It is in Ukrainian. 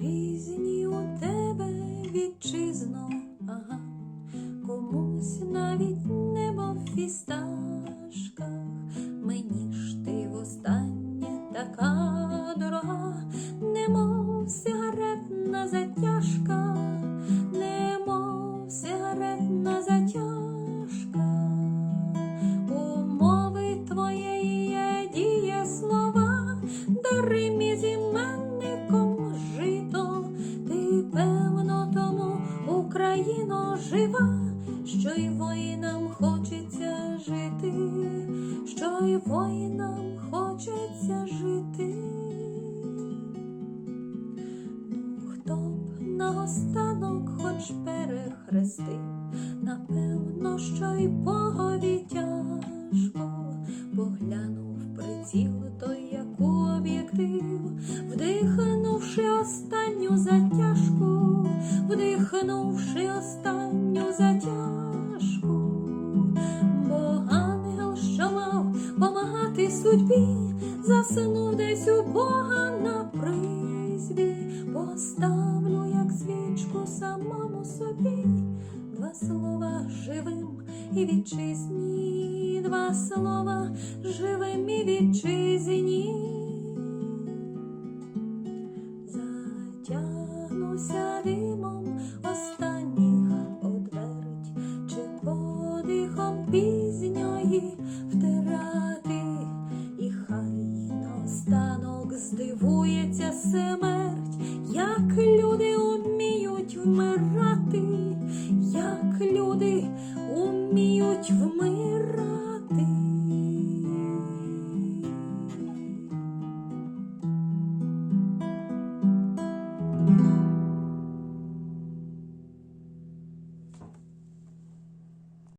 пізні у тебе вітчизно, ага, комусь навіть небо в фісташках, мені ж ти востаннє така дорога, немов сигаретна затяжка, жива, що й воїнам хочеться жити, що й воїнам хочеться жити. Ну, хто б наостанок хоч перехрестив, напевно, що й Богові тяжко, поглянув приціл той, як у об'єктив, вдихнувши останню судьбі, заснув десь у Бога на призбі, поставлю, як свічку самому собі, два слова живим і вітчизні, два слова живим і вітчизні. Затягнуся як здивується смерть, як люди уміють вмирати, як люди уміють вмирати.